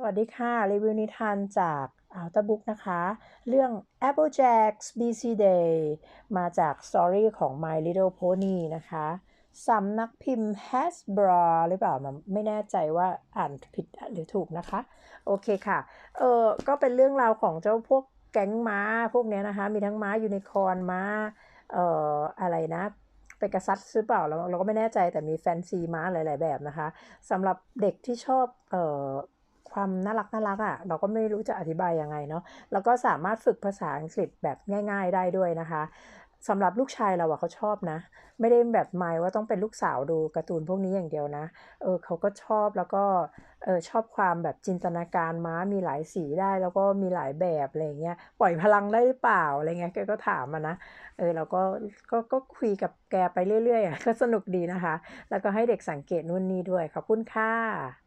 สวัสดีค่ะ รีวิวนิทานจาก Outerbook นะคะ เรื่อง Applejack's Busy Day มาจากสตอรี่ของ My Little Pony นะคะสำนักพิมพ์ Hasbro หรือเปล่าไม่แน่ใจว่าอ่านผิดหรือถูกนะคะ โอเคค่ะ เออก็เป็นเรื่องราวของเจ้าพวกแก๊งม้าพวกเนี้ยนะคะ มีทั้งม้ายูนิคอร์นม้า เอ่อ อะไรนะเปกัสซัสหรือเปล่าเราเราก็ไม่แน่ใจแต่มีแฟนซีม้าหลาย ๆ แบบนะคะสำหรับเด็กที่ชอบ เอ่อ ความน่ารักน่ารักอะ่ะเราก็ไม่รู้จะอธิบายยังไงเนาะแล้วก็สามารถฝึกภาษาอังกฤษแบบง่าย ๆ ได้ด้วยนะคะสำหรับลูกชายเราอะเขาชอบนะ ไม่ได้แบบหมายว่าต้องเป็นลูกสาวดูการ์ตูนพวกนี้อย่างเดียวนะ เออเขาก็ชอบแล้วก็เออชอบความแบบจินตนาการม้ามีหลายสีได้แล้วก็มีหลายแบบอะไรเงี้ยปล่อยพลังได้หรือเปล่าอะไรเงี้ยแกก็ถามมานะเออเราก็ก็ก็คุยกับแกไปเรื่อยๆก็สนุกดีนะคะ แล้วก็ให้เด็กสังเกตนู่นนี่ด้วยขอบคุณค่ะ